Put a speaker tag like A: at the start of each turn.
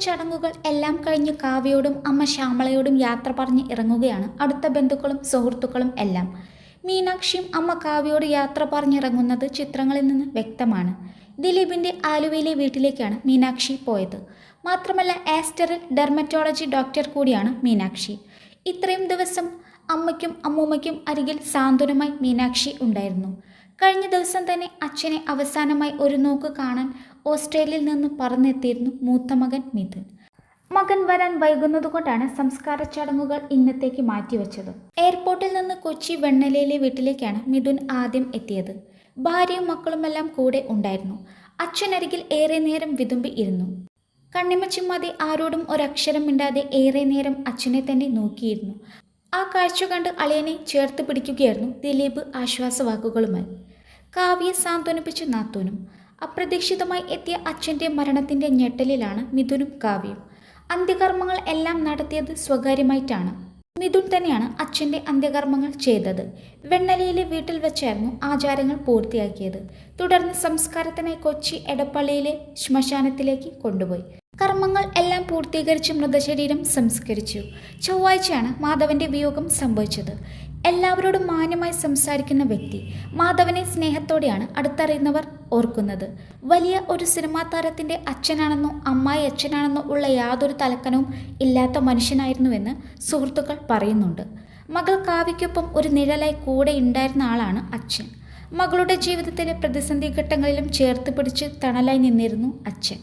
A: ചടങ്ങുകൾ എല്ലാം കഴിഞ്ഞ് കാവ്യയോടും അമ്മ ശ്യാമളയോടും യാത്ര പറഞ്ഞ് ഇറങ്ങുകയാണ്. അടുത്ത ബന്ധുക്കളും സുഹൃത്തുക്കളും എല്ലാം. മീനാക്ഷിയും അമ്മ കാവ്യയോട് യാത്ര പറഞ്ഞിറങ്ങുന്നത് ചിത്രങ്ങളിൽ നിന്ന് വ്യക്തമാണ്. ദിലീപിന്റെ ആലുവയിലെ വീട്ടിലേക്കാണ് മീനാക്ഷി പോയത്. മാത്രമല്ല ആസ്റ്ററിൽ ഡെർമറ്റോളജി ഡോക്ടർ കൂടിയാണ് മീനാക്ഷി. ഇത്രയും ദിവസം അമ്മയ്ക്കും അമ്മൂമ്മയ്ക്കും അരികിൽ സാന്ത്വനമായി മീനാക്ഷി ഉണ്ടായിരുന്നു. കഴിഞ്ഞ ദിവസം തന്നെ അച്ഛനെ അവസാനമായി ഒരു നോക്ക് കാണാൻ ഓസ്ട്രേലിയയിൽ നിന്ന് പറന്നെത്തിയിരുന്നു മൂത്ത മകൻ മിഥുൻ. മകൻ വരാൻ വൈകുന്നതുകൊണ്ടാണ് സംസ്കാര ചടങ്ങുകൾ ഇന്നത്തേക്ക് മാറ്റിവെച്ചത്. എയർപോർട്ടിൽ നിന്ന് കൊച്ചി വെണ്ണലയിലെ വീട്ടിലേക്കാണ് മിഥുൻ ആദ്യം എത്തിയത്. ഭാര്യയും മക്കളുമെല്ലാം കൂടെ ഉണ്ടായിരുന്നു. അച്ഛനരികിൽ ഏറെ നേരം വിതുമ്പി ഇരുന്നു. കണ്ണിമച്ചുമാതെ ആരോടും ഒരക്ഷരം മിണ്ടാതെ ഏറെ നേരം അച്ഛനെ തന്നെ നോക്കിയിരുന്നു. ആ കാഴ്ച കണ്ട് അളിയനെ ചേർത്ത് പിടിക്കുകയായിരുന്നു ദിലീപ് ആശ്വാസവാക്കുകളുമായി. കാവ്യെ സാന്ത്വനിപ്പിച്ചു നാത്തൂനും അപ്രതീക്ഷിതമായി എത്തിയ അച്ഛന്റെ മരണത്തിന്റെ ഞെട്ടലിലാണ് മിഥുനും കാവ്യയും. അന്ത്യകർമ്മങ്ങൾ എല്ലാം നടത്തിയത് സ്വകാര്യമായിട്ടാണ്. മിഥുൻ തന്നെയാണ് അച്ഛന്റെ അന്ത്യകർമ്മങ്ങൾ ചെയ്തത്. വെണ്ണലയിലെ വീട്ടിൽ വെച്ചായിരുന്നു ആചാരങ്ങൾ പൂർത്തിയാക്കിയത്. തുടർന്ന് സംസ്കാരത്തിനായി കൊച്ചി എടപ്പള്ളിയിലെ ശ്മശാനത്തിലേക്ക് കൊണ്ടുപോയി. കർമ്മങ്ങൾ എല്ലാം പൂർത്തീകരിച്ച് മൃതശരീരം സംസ്കരിച്ചു. ചൊവ്വാഴ്ചയാണ് മാധവന്റെ വിയോഗം സംഭവിച്ചത്. എല്ലാവരോടും മാന്യമായി സംസാരിക്കുന്ന വ്യക്തി മാധവനെ സ്നേഹത്തോടെയാണ് അടുത്തറിയുന്നവർ ഓർക്കുന്നത്. വലിയ ഒരു സിനിമാ താരത്തിന്റെ അച്ഛനാണെന്നോ അമ്മായി അച്ഛനാണെന്നോ ഉള്ള യാതൊരു തലക്കനവും ഇല്ലാത്ത മനുഷ്യനായിരുന്നുവെന്ന് സുഹൃത്തുക്കൾ പറയുന്നുണ്ട്. മകൾ കാവ്യയ്ക്കൊപ്പം ഒരു നിഴലായി കൂടെ ഉണ്ടായിരുന്ന ആളാണ് അച്ഛൻ. മകളുടെ ജീവിതത്തിലെ പ്രതിസന്ധി ഘട്ടങ്ങളിലും ചേർത്ത് പിടിച്ച് തണലായി നിന്നിരുന്നു അച്ഛൻ.